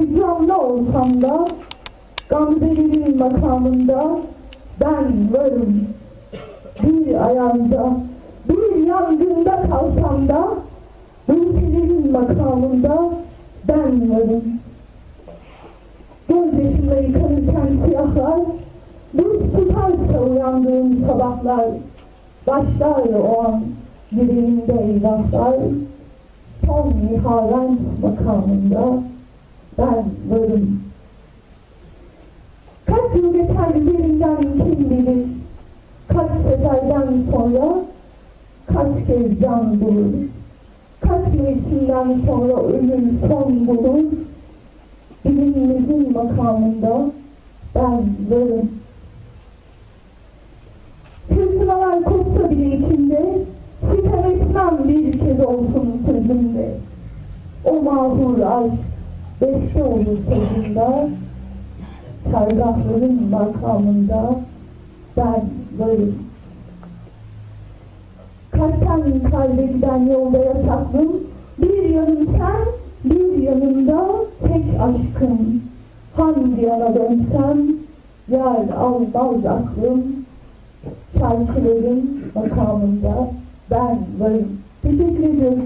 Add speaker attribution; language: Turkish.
Speaker 1: hicranlı olsam da Gamzelerin makamında ben varım. Bir ayağında, bir yangında kalsam da Ülkelerin makamında ben varım. Gözyaşımla yıkanırken siyahlar, Buz tutarsa uyandığım sabahlar, Başlar o an yüreğimde eyvahlar, Son nihavent makamında ben varım. Kaç yıl geçer üzerinden kim bilir, Kaç seferden sonra kaç kez can bulur, Kaç mevsimden sonra ölüm son bulur, Bilimimizin makamında ben varım. Fırtınalar kopsa bile içinde, sitem etmem bir kez olsun sözümde. O mahur aşk, beste olur sözünde, Sergahların makamında ben varım. Kalpten kalbe yolda yasaklım, bir yanım sen, bir yanımda tek aşkım. Hangi yana dönsem, yer almaz aklım. Şarkıların makamında ben varım. Teşekkür ediyorum.